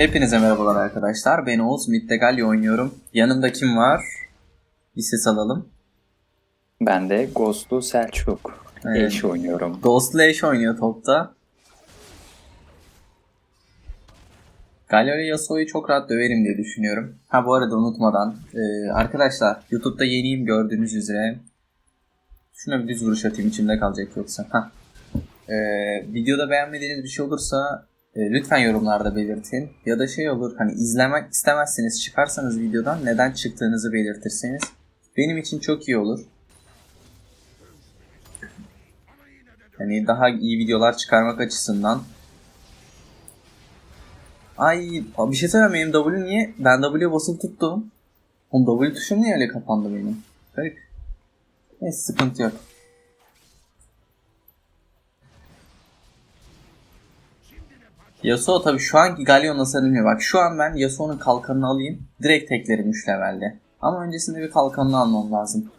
Hepinize merhabalar arkadaşlar. Ben Oğuz Mid'de Galya oynuyorum. Yanımda kim var? Bir ses alalım. Ben de Ghostlu Selçuk. Evet. Eş oynuyorum. Ghostly Ashe oynuyor topta. Galya ile Yasuo'yu çok rahat döverim diye düşünüyorum. Ha bu arada unutmadan. e, arkadaşlar YouTube'da yeniyim gördüğünüz üzere. Şuna bir düz vuruş atayım içimde kalacak yoksa. Ha. E, videoda beğenmediğiniz bir şey olursa e, lütfen yorumlarda belirtin. Ya da şey olur hani izlemek istemezseniz çıkarsanız videodan neden çıktığınızı belirtirseniz. Benim için çok iyi olur. Hani daha iyi videolar çıkarmak açısından. Ay bir şey söyleyeyim benim W niye? Ben W basılı tuttum. Oğlum W tuşum niye öyle kapandı benim? Garip. Neyse sıkıntı yok. Yasuo tabii şu anki Galio nasıl bilmiyor. Bak şu an ben Yasuo'nun kalkanını alayım. Direkt teklerim 3 levelde. Ama öncesinde bir kalkanını almam lazım.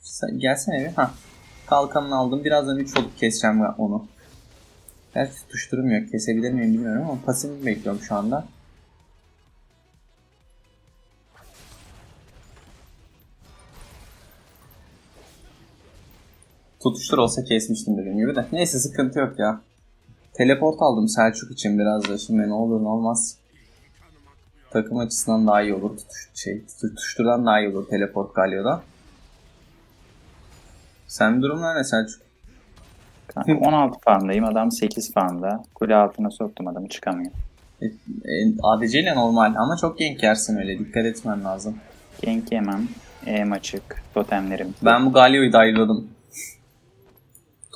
Sen gelsene bir. Hah. Kalkanını aldım. Birazdan 3 olup keseceğim onu. Gerçi tutuşturmuyor. Kesebilir miyim bilmiyorum ama pasifini bekliyorum şu anda. Tutuştur olsa kesmiştim dediğim gibi de. Neyse sıkıntı yok ya. Teleport aldım Selçuk için biraz da. Şimdi ne olur ne olmaz. Takım açısından daha iyi olur. Tutuş, şey, tutuşturdan daha iyi olur teleport Galio'da. Sen durumlar ne Selçuk? Kanka 16 farmdayım. Adam 8 farmda. Kule altına soktum adamı çıkamıyor. E, e, ADC ile normal ama çok gank yersin öyle. Dikkat etmen lazım. Gank yemem. E'm açık. Totemlerim. Ben bu Galio'yu dayladım.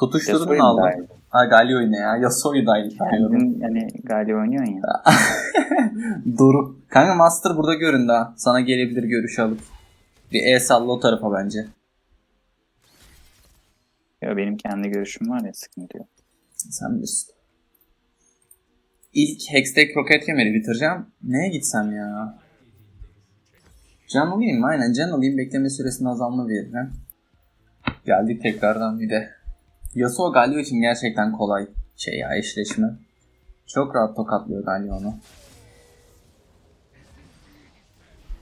Tutuşturdun dahil. Ha Galio'yu ne ya? Yasuo'yu dayladım. Kendin hani Galio oynuyorsun ya. Doğru. Kanka Master burada göründü ha. Sana gelebilir görüş alıp. Bir E salla o tarafa bence. ya benim kendi görüşüm var ya sıkıntı yok. Sen bilirsin. İlk Hextech Rocket Kemer'i bitireceğim. Neye gitsem ya? Can alayım mı? Aynen can alayım. Bekleme süresinin azalma veririm. Geldik tekrardan bir de. Yasuo Galio için gerçekten kolay şey ya eşleşme. Çok rahat tokatlıyor Galio onu.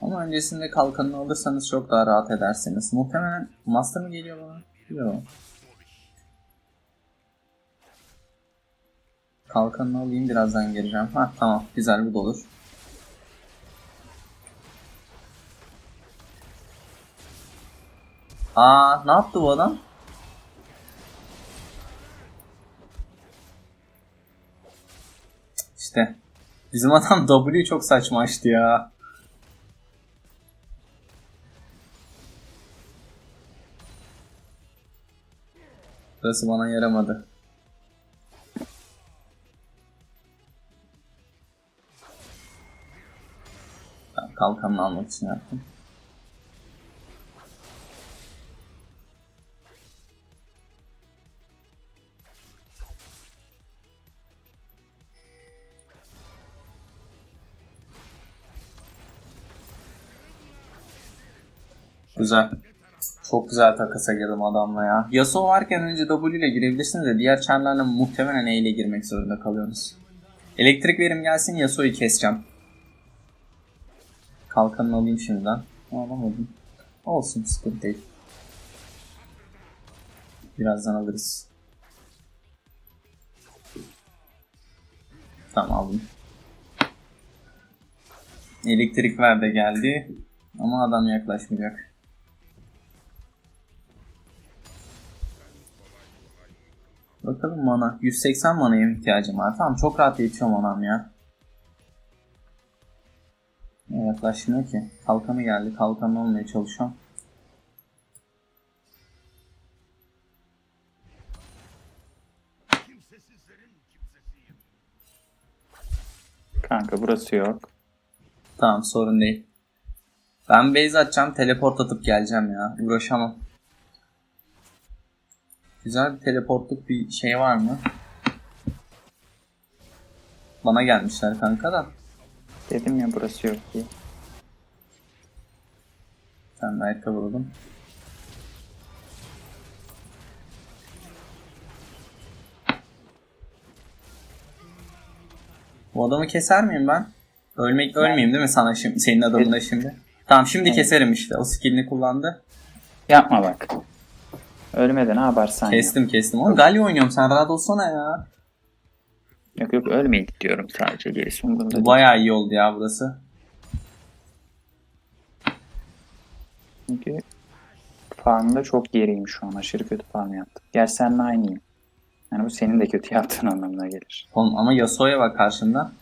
Ama öncesinde kalkanını alırsanız çok daha rahat edersiniz. Muhtemelen Master mı geliyor bana? Yok. Kalkanını alayım birazdan geleceğim. Ha tamam güzel bu da olur. Aa ne yaptı bu adam? İşte bizim adam W çok saçma açtı ya. Burası bana yaramadı. Kalkanını almak için yaptım. Güzel. Çok güzel takasa girdim adamla ya. Yasuo varken önce W ile girebilirsiniz de diğer çarlarla muhtemelen E ile girmek zorunda kalıyorsunuz. Elektrik verim gelsin Yasuo'yu keseceğim. Kalkanını alayım şimdiden. Alamadım. Olsun sıkıntı değil. Birazdan alırız. Tamam aldım. Elektrik ver de geldi. Ama adam yaklaşmayacak. Bakalım mana. 180 manaya ihtiyacım var. Tamam çok rahat yetiyor manam ya. Yaklaşmıyor ki. Kalkanı geldi. Kalkanı olmaya çalışıyorum. Kanka burası yok. Tamam sorun değil. Ben base atacağım. Teleport atıp geleceğim ya. Uğraşamam. Güzel teleportluk bir şey var mı? Bana gelmişler kanka da. Dedim ya burası yok diye. Sen de ayakkabı buldum. Bu adamı keser miyim ben? Ölmek ölmeyeyim değil mi sana şimdi senin adamına şimdi? Tamam şimdi Evet. keserim işte. O skillini kullandı. Yapma bak. Ölmedi ne yaparsan yap. Kestim kestim. Oğlum Galio oynuyorum sen rahat olsana ya. Yok yok ölmeyin diyorum sadece gerisi umurumda Bu değil. bayağı iyi oldu ya burası. Çünkü farmda çok geriyim şu an. Aşırı kötü farm yaptım. Gel seninle aynıyım. Yani bu senin de kötü yaptığın anlamına gelir. Oğlum ama Yasuo'ya bak karşımda.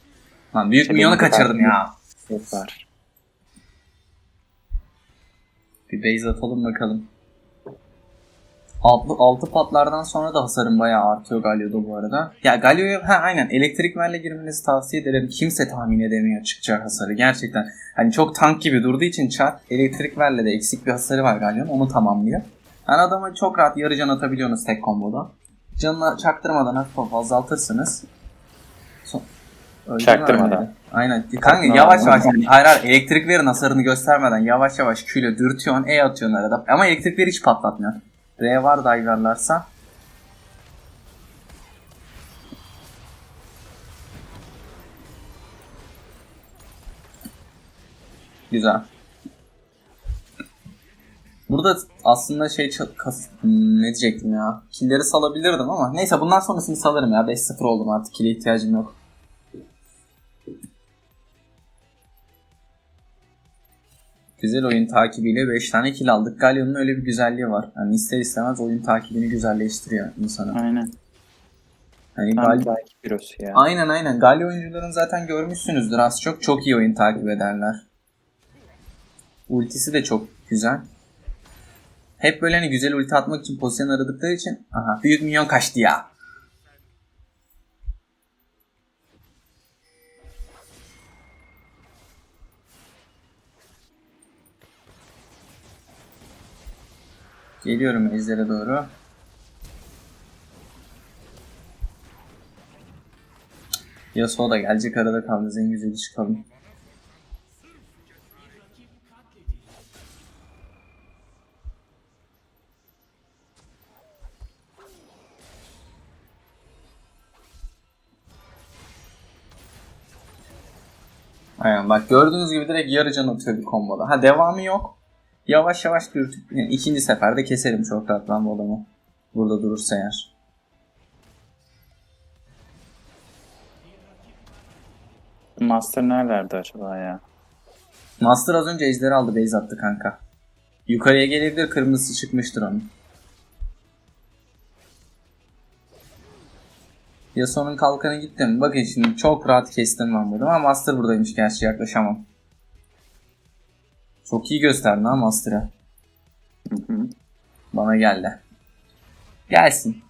Lan büyük İşte milyonu benim de kaçırdım ya. Set var. Bir base atalım bakalım. Altı, altı patlardan sonra da hasarım bayağı artıyor Galio'da bu arada. Ya Galio'ya ha aynen elektrik verle girmenizi tavsiye ederim. Kimse tahmin edemiyor çıkacak hasarı gerçekten. Hani çok tank gibi durduğu için çar elektrik verle de eksik bir hasarı var Galio'nun onu tamamlıyor. Yani adama çok rahat yarı can atabiliyorsunuz tek komboda. Canına çaktırmadan hafif azaltırsınız. Son... Çaktırmadan. Aynen. Kanka yavaş yavaş. Hayır hayır elektrik verin hasarını göstermeden yavaş yavaş küyle dürtüyorsun E atıyorsun arada. Ama elektrikleri hiç patlatmıyor. R var diverlarsa. Güzel. Burada aslında şey kas- hmm, ne diyecektim ya. Killeri salabilirdim ama neyse bundan sonrasını salarım ya. 5-0 oldum artık. Kile ihtiyacım yok. Güzel oyun takibiyle 5 tane kill aldık. Galion'un öyle bir güzelliği var. Yani ister istemez oyun takibini güzelleştiriyor insanı. Aynen. Hani Gal- belki Pirosu ya. Aynen aynen. Galio oyuncuların zaten görmüşsünüzdür az çok. Çok iyi oyun takip ederler. Ultisi de çok güzel. Hep böyle hani güzel ulti atmak için pozisyon aradıkları için aha büyük minyon kaçtı ya. Geliyorum Ejder'e doğru. Yasuo da gelecek arada kaldı. En güzeli çıkalım. Aynen bak gördüğünüz gibi direkt yarı can atıyor bir komboda. Ha devamı yok. Yavaş yavaş dürtüp yani ikinci seferde keserim çok rahat ben bu adamı. Burada durursa eğer. Master nerelerde acaba ya? Master az önce ejderi aldı base attı kanka. Yukarıya gelebilir kırmızısı çıkmıştır onun. Yasuo'nun kalkanı gitti mi? Bakın şimdi çok rahat kestim ben bunu ama Master buradaymış gerçi yaklaşamam. Çok iyi gösterdin ha hı. Bana geldi. Gelsin.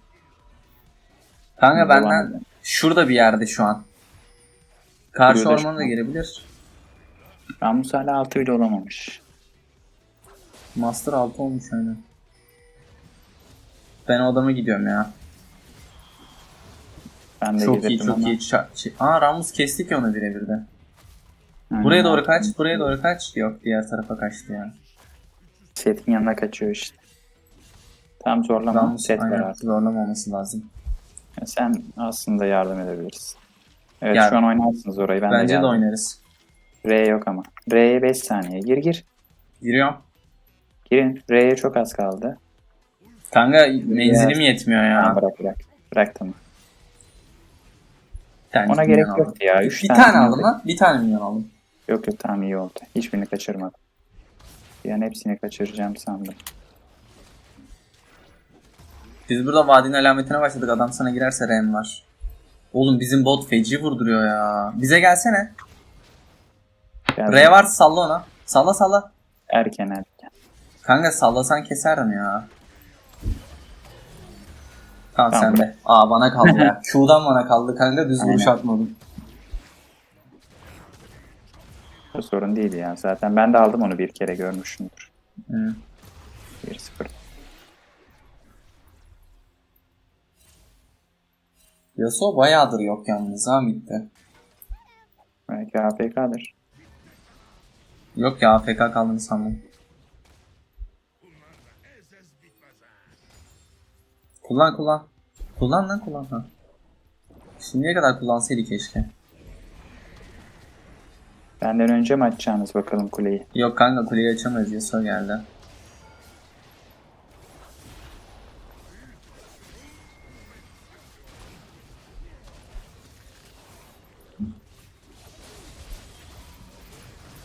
Kanka Devam benden edelim. şurada bir yerde şu an. Karşı Burada ormana da gelebilir. Ramus hala 6 bile olamamış. Master 6 olmuş aynen. Ben o adama gidiyorum ya. Ben de Çok iyi çok ama. iyi. Şey- Aa Ramus kestik ya onu birebir de. Buraya doğru kaç, buraya doğru kaç. Yok diğer tarafa kaçtı ya. Setin yanına kaçıyor işte. Tam zorlama. Ramus Set var aynen artık. zorlamaması lazım. Sen aslında yardım edebilirsin. Evet Yani- şu an oynarsınız orayı. Ben de Bence de geldim. oynarız. R yok ama. R'ye 5 saniye. Gir gir. Giriyorum. Girin. R'ye çok az kaldı. Kanka menzilim yetmiyor ya. bırak bırak. Bırak tamam. Bir tane Ona gerek aldım. yoktu ya. Üç Bir tane aldım lan. Bir tane minyon aldım. Yok yok tamam iyi oldu. Hiçbirini kaçırmadım. Yani hepsini kaçıracağım sandım. Biz burada vadinin alametine başladık. Adam sana girerse rem var. Oğlum bizim bot feci vurduruyor ya. Bize gelsene. Geldim. R varsa salla ona. Salla salla. Erken erken. Kanka sallasan keserdim ya. Tamam, Tamam. sen de. Aa bana kaldı ya. Q'dan bana kaldı kanka düz vuruş atmadım. O sorun değil ya. Zaten ben de aldım onu bir kere görmüşsündür. Hı. 1-0. Yasuo bayağıdır yok yalnız ha midde. Belki AFK'dır. Yok ya AFK kaldığını sandım. Kullan kullan. Kullan lan kullan ha. Şimdiye kadar kullansaydı keşke. Benden önce mi açacaksınız bakalım kuleyi? Yok kanka kuleyi açamayız Yasuo geldi.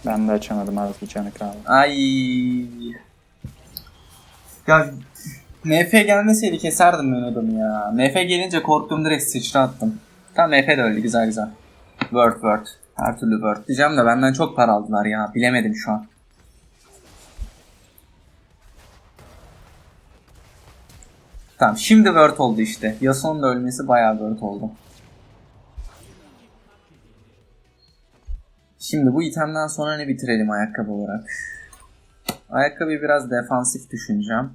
Ben de açamadım az bir canı kaldı. Ay. Ya NF gelmeseydi keserdim ben adamı ya. NF gelince korktum direkt sıçra attım. Tamam NF de öldü güzel güzel. Word word. Her türlü word. Diyeceğim de benden çok para aldılar ya. Bilemedim şu an. Tamam şimdi word oldu işte. Yasuo'nun da ölmesi bayağı word oldu. Şimdi bu itemden sonra ne bitirelim ayakkabı olarak? Ayakkabıyı biraz defansif düşüneceğim.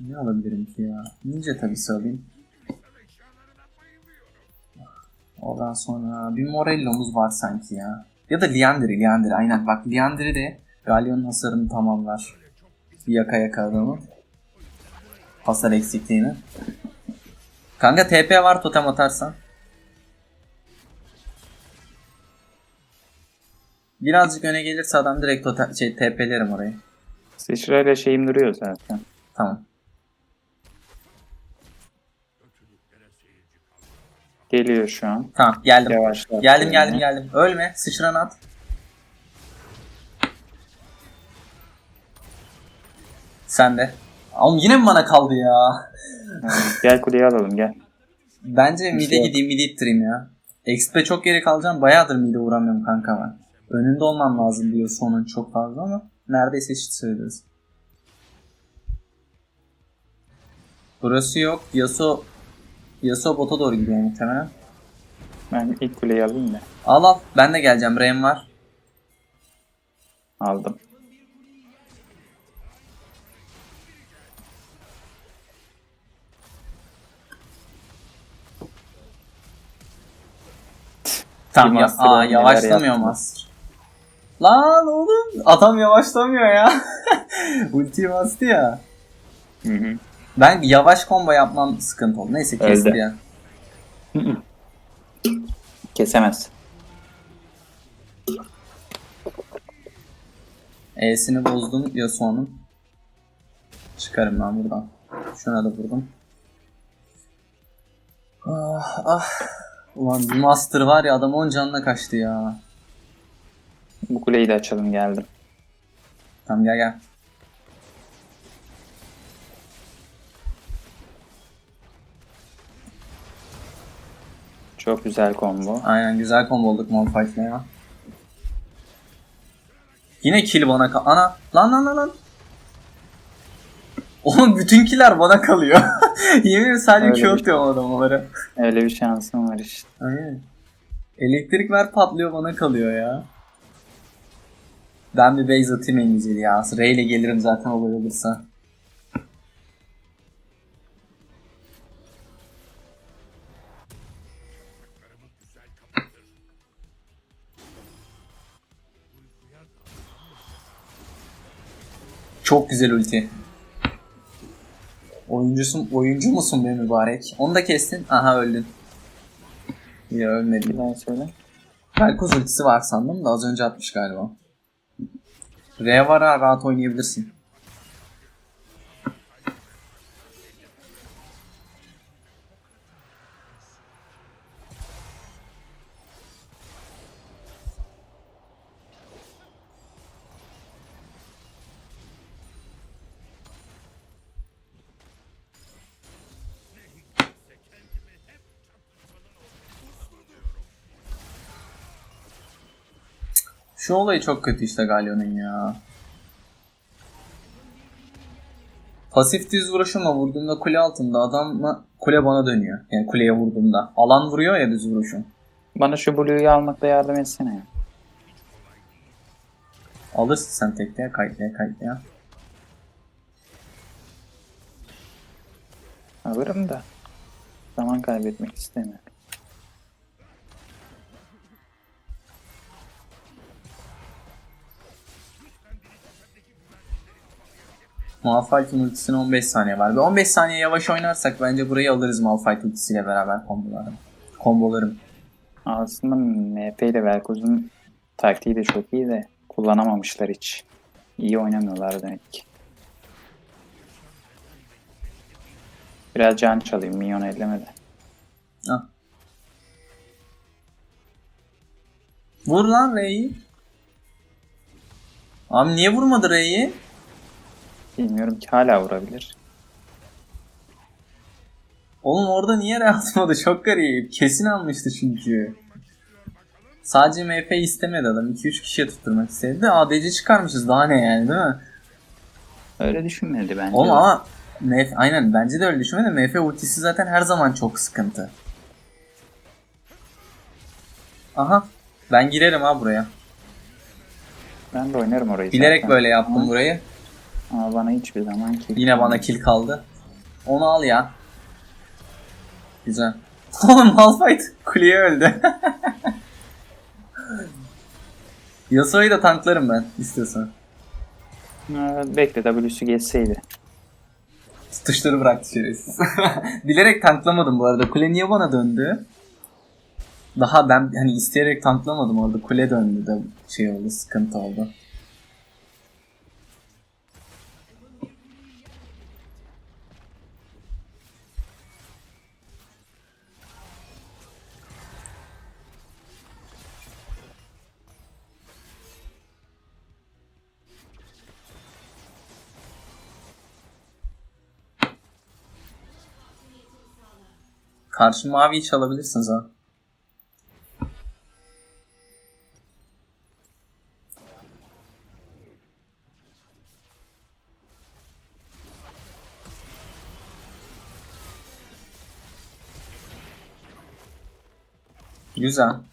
Ne alabilirim ki ya? Ninja tabii alayım. Ondan sonra bir Morello'muz var sanki ya. Ya da Liandry, Liandry aynen. Bak Liandry de Galyon'un hasarını tamamlar. Bir yaka yaka adamı. Hasar eksikliğini. Kanka TP var totem atarsan. Birazcık öne gelirse adam direkt totem, şey, TP'lerim orayı. Sıçrayla şeyim duruyor zaten. Tamam. Geliyor şu an. Tamam geldim. Yavaşlat. Geldim geldim geldim. Ölme. Sıçran at. Sen de. Oğlum yine mi bana kaldı ya? Gel kuleyi alalım gel. Bence mid'e yok. gideyim mid'e ittireyim ya. XP çok geri kalacağım. Bayağıdır mid'e uğramıyorum kanka ben. Önünde olmam lazım diyor sonun çok fazla ama neredeyse eşit sayıdayız. Burası yok. Yasuo Yasuo bota doğru gidiyor muhtemelen. Ben ilk kuleyi alayım da. Al al. Ben de geleceğim. Rem var. Aldım. Tamam Bir ya, aa, yavaşlamıyor master. Lan oğlum adam yavaşlamıyor ya. Ulti bastı ya. Hı hı. Ben yavaş combo yapmam sıkıntı oldu. Neyse kesti Öldü. ya. Kesemez. E'sini bozdum Yasuo'nun. Çıkarım ben buradan. Şuna da vurdum. Ah ah. Ulan bir master var ya adam 10 canına kaçtı ya. Bu kuleyi de açalım geldim. Tamam gel gel. Çok güzel combo. Aynen güzel combo olduk Malphite'la ya. Yine kill bana kal... Ana! Lan lan lan lan! Oğlum bütün killer bana kalıyor. Yemin sadece Öyle Q şey. atıyorum adamlara. Öyle bir şansım var işte. Aynen. Elektrik ver patlıyor bana kalıyor ya. Ben bir base atayım en güzeli ya. Ray ile gelirim zaten olay olursa. Çok güzel ulti. Oyuncusun, oyuncu musun be mübarek? Onu da kestin. Aha öldün. Ya ölmedi. Daha söyle. Velkoz ultisi var sandım da az önce atmış galiba. R var ha rahat oynayabilirsin. Şu olayı çok kötü işte Galio'nun ya. Pasif düz vuruşumla vurduğumda kule altında adam kule bana dönüyor. Yani kuleye vurduğumda. Alan vuruyor ya düz vuruşum. Bana şu Blue'yu almakta yardım etsene. ya. Alırsın sen tekte kayıtlaya kayıtlaya. Alırım da. Zaman kaybetmek istemiyorum. Malphite'in ultisine 15 saniye var. Bir 15 saniye yavaş oynarsak bence burayı alırız Malphite ultisiyle beraber kombolarım. Kombolarım. Aslında MP ile Velkoz'un taktiği de çok iyi de kullanamamışlar hiç. İyi oynamıyorlar demek ki. Biraz can çalayım minyon ellemedi. Ah. Vur lan Rey'i. Abi niye vurmadı Rey'i? Bilmiyorum ki hala vurabilir. Oğlum orada niye atmadı? Çok garip. Kesin almıştı çünkü. Sadece MP istemedi adam. 2-3 kişiye tutturmak istedi ADC çıkarmışız. Daha ne yani değil mi? Öyle düşünmedi bence. Oğlum ama MF, aynen bence de öyle düşünme de MF ultisi zaten her zaman çok sıkıntı. Aha. Ben girerim ha buraya. Ben de oynarım orayı Bilerek zaten. böyle yaptım Ama- burayı. Ama bana hiçbir zaman ki. Yine bana kill kaldı. Onu al ya. Güzel. Oğlum Malphite kuleye öldü. Yasuo'yu da tanklarım ben istiyorsan. Ee, Bekle W'su geçseydi. Tutuşları bıraktı şerefsiz. Bilerek tanklamadım bu arada. Kule niye bana döndü? Daha ben hani isteyerek tanklamadım orada. Kule döndü de şey oldu, sıkıntı oldu. Karşı maviyi çalabilirsiniz ha. Güzel.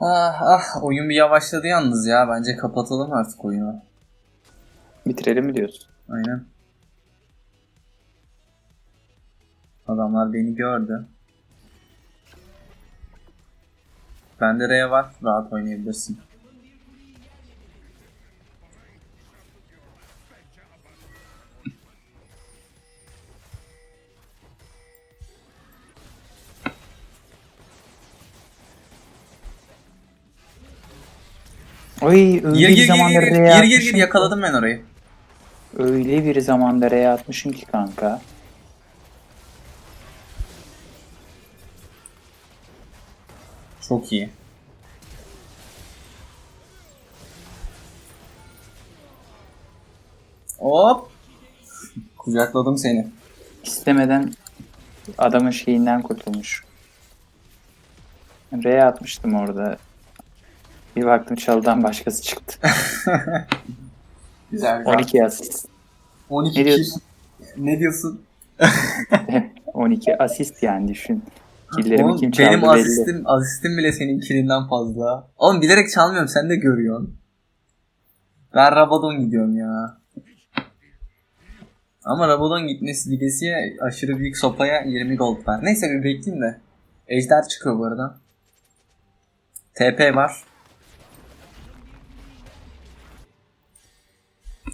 Ah ah oyun bir yavaşladı yalnız ya. Bence kapatalım artık oyunu. Bitirelim mi diyorsun? Aynen. Adamlar beni gördü. Bende R var. Rahat oynayabilirsin. Oy öyle Gir bir gir gir zamanda gir R'ye gir atmışım yakaladım ben orayı. Öyle bir zamanda R'ye atmışım ki kanka. Çok iyi. Hop. Kucakladım seni. İstemeden adamın şeyinden kurtulmuş. R'ye atmıştım orada. Bir baktım çalıdan başkası çıktı. Güzel. 12 asist. 12 Ne diyorsun? Ne diyorsun? 12 asist yani düşün. Killerimi kim çaldı benim belli. asistim, asistim bile senin kilinden fazla. Oğlum bilerek çalmıyorum sen de görüyorsun. Ben Rabadon gidiyorum ya. Ama Rabadon gitmesi gidesiye aşırı büyük sopaya 20 gold var. Neyse bir bekleyeyim de. Ejder çıkıyor bu arada. TP var.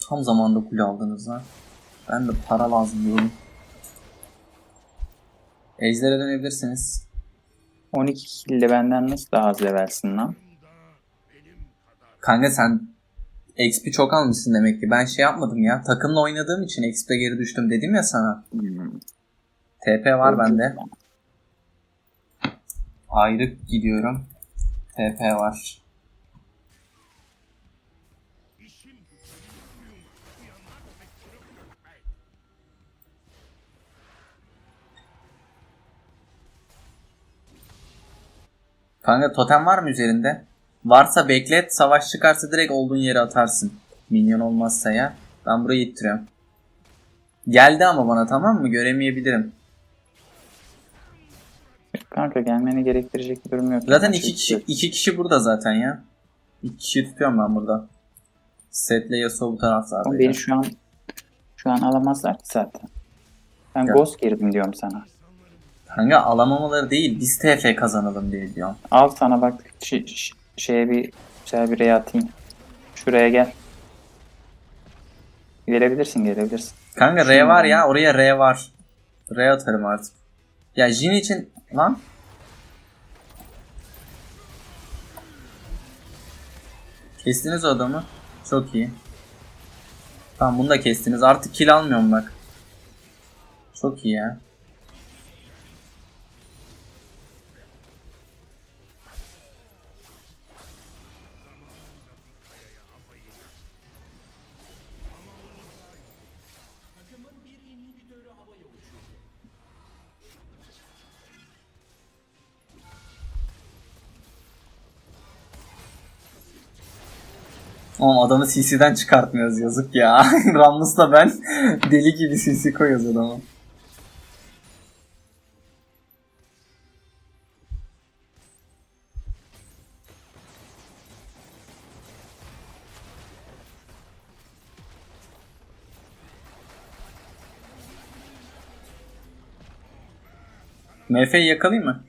Tam zamanda kule aldınız ha. Ben de para lazım diyorum. Ejder'e dönebilirsiniz. 12 kill de benden nasıl daha az levelsin lan? Kanka sen XP çok almışsın demek ki. Ben şey yapmadım ya. Takımla oynadığım için XP'e geri düştüm dedim ya sana. Hmm. TP var bende. Ayrı gidiyorum. TP var. Kanka totem var mı üzerinde? Varsa beklet. Savaş çıkarsa direkt olduğun yere atarsın. Minyon olmazsa ya. Ben burayı ittiriyorum. Geldi ama bana tamam mı? Göremeyebilirim. Kanka gelmeni gerektirecek bir durum yok. Zaten iki çünkü kişi, iki kişi burada zaten ya. İki kişi tutuyorum ben burada. Setle Yasuo bu taraflarda. beni şu an şu an alamazlar ki zaten. Ben. Ghost girdim diyorum sana. Kanka alamamaları değil biz TF kazanalım diye diyorum. Al sana bak ş- ş- şeye bir güzel bir rey atayım. Şuraya gel. Gelebilirsin gelebilirsin. Kanka R var ya oraya R var. R atarım artık. Ya Jin için lan. Kestiniz o adamı. Çok iyi. Tamam bunu da kestiniz. Artık kill almıyorum bak. Çok iyi ya. Oğlum adamı CC'den çıkartmıyoruz yazık ya. Rammus'la ben deli gibi CC koyuyoruz adamı. MF'yi yakalayayım mı?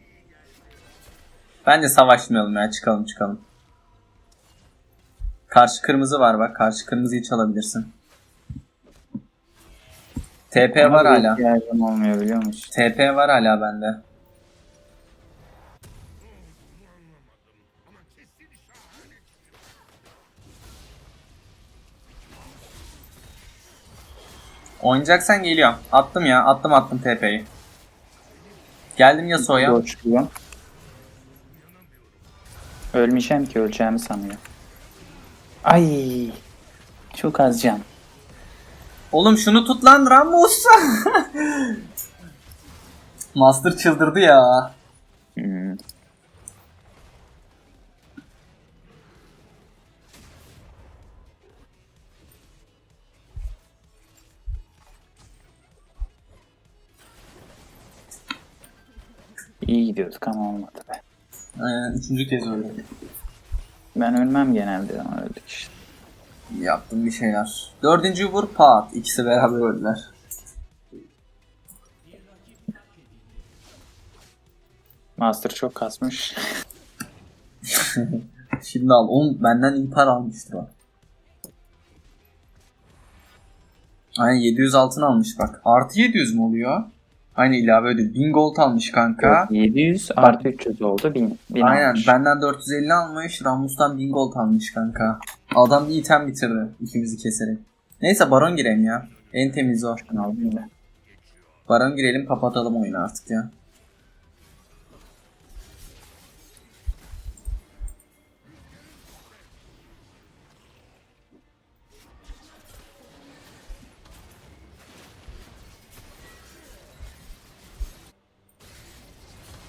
Bence savaşmayalım ya çıkalım çıkalım. Karşı kırmızı var bak. Karşı kırmızıyı çalabilirsin. TP Ona var hala. ihtiyacım olmuyor biliyor musun? TP var hala bende. Oynayacaksan geliyorum. Attım ya. Attım attım TP'yi. Geldim Yasuo'ya. Doçluyor. Ölmeyeceğim ki öleceğimi sanıyor. Ay çok az can. Oğlum şunu tut lan Ramos. Master çıldırdı ya. Hmm. İyi gidiyorduk ama olmadı be. Ee, üçüncü kez öldüm. Ben ölmem genelde ama öldük işte. Yaptım bir şeyler. Dördüncü vur pat. İkisi beraber öldüler. Master çok kasmış. Şimdi al. Oğlum benden iyi para almıştı o. Aynen 700 altın almış bak. Artı 700 mü oluyor? Aynen ilave ödül. 1000 gold almış kanka. 700 artı 300 oldu 1000. 1000 Aynen almış. benden 450 almış. Ramus'tan 1000 gold almış kanka. Adam bir item bitirdi. ikimizi keserek. Neyse baron gireyim ya. En temiz o. Baron girelim kapatalım oyunu artık ya.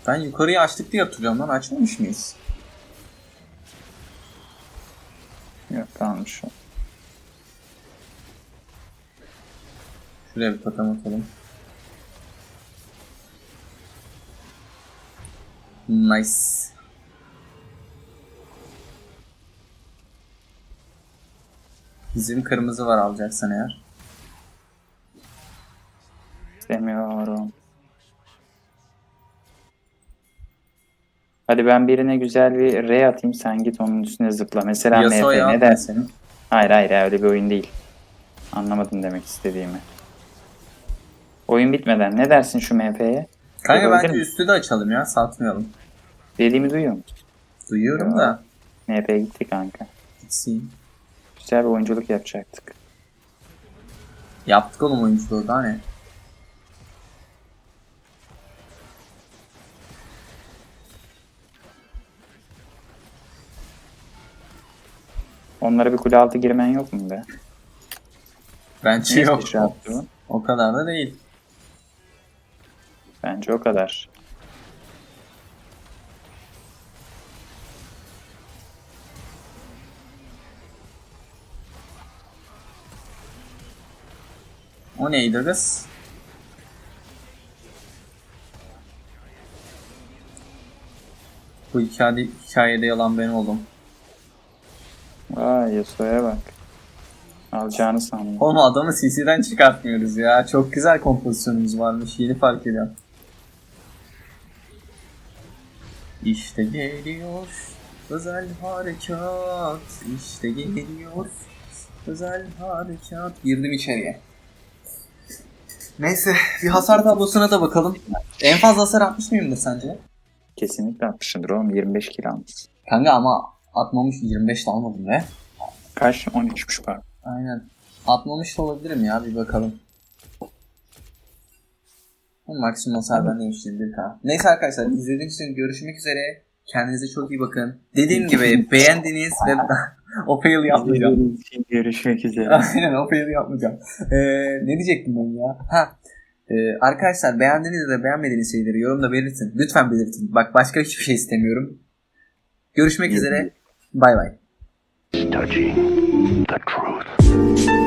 Ben yukarıyı açtık diye hatırlıyorum lan açmamış mıyız? Yok kalmış. o. Şuraya bir totem atalım. Nice. Bizim kırmızı var alacaksan eğer. İstemiyorum. Hadi ben birine güzel bir R atayım sen git onun üstüne zıpla. Mesela Yasuo MF ya. ne dersin? Hayır hayır öyle bir oyun değil. Anlamadın demek istediğimi. Oyun bitmeden ne dersin şu MF'ye? Kanka Yapabilir bence mi? üstü de açalım ya satmayalım. Dediğimi duyuyor musun? Duyuyorum Ya. da. MF gitti kanka. Gitsin. Güzel bir oyunculuk yapacaktık. Yaptık oğlum oyunculuğu daha ne? Onlara bir kule altı girmen yok mu be? Bence yok. bu? O kadar da değil. Bence o kadar. O neydi kız? Bu hikayede, hikayede yalan ben oldum. Yasuo'ya bak. Alacağını sandım. Oğlum adamı CC'den çıkartmıyoruz ya. Çok güzel kompozisyonumuz varmış. Yeni fark ediyorum. İşte geliyor özel harekat. İşte geliyor özel harekat. Girdim içeriye. Neyse bir hasar tablosuna da bakalım. En fazla hasar atmış mıyımdır sence? Kesinlikle atmışındır oğlum. 25 kilo almış. Kanka ama atmamış 25 de almadım be. Kaç? 13'müş pardon. Aynen. Atmamış da olabilirim ya bir bakalım. Maksimum hasar bendeymiş 21k. Neyse arkadaşlar izlediğiniz için görüşmek üzere. Kendinize çok iyi bakın. Dediğim gibi beğendiniz ve o fail yapmayacağım. Görüşmek üzere. Aynen o fail yapmayacağım. Ee, ne diyecektim ben ya? Ha. Ee, arkadaşlar beğendiğiniz ya da beğenmediğiniz şeyleri yorumda belirtin. Lütfen belirtin. Bak başka hiçbir şey istemiyorum. Görüşmek üzere. Bay bay. Touching the truth.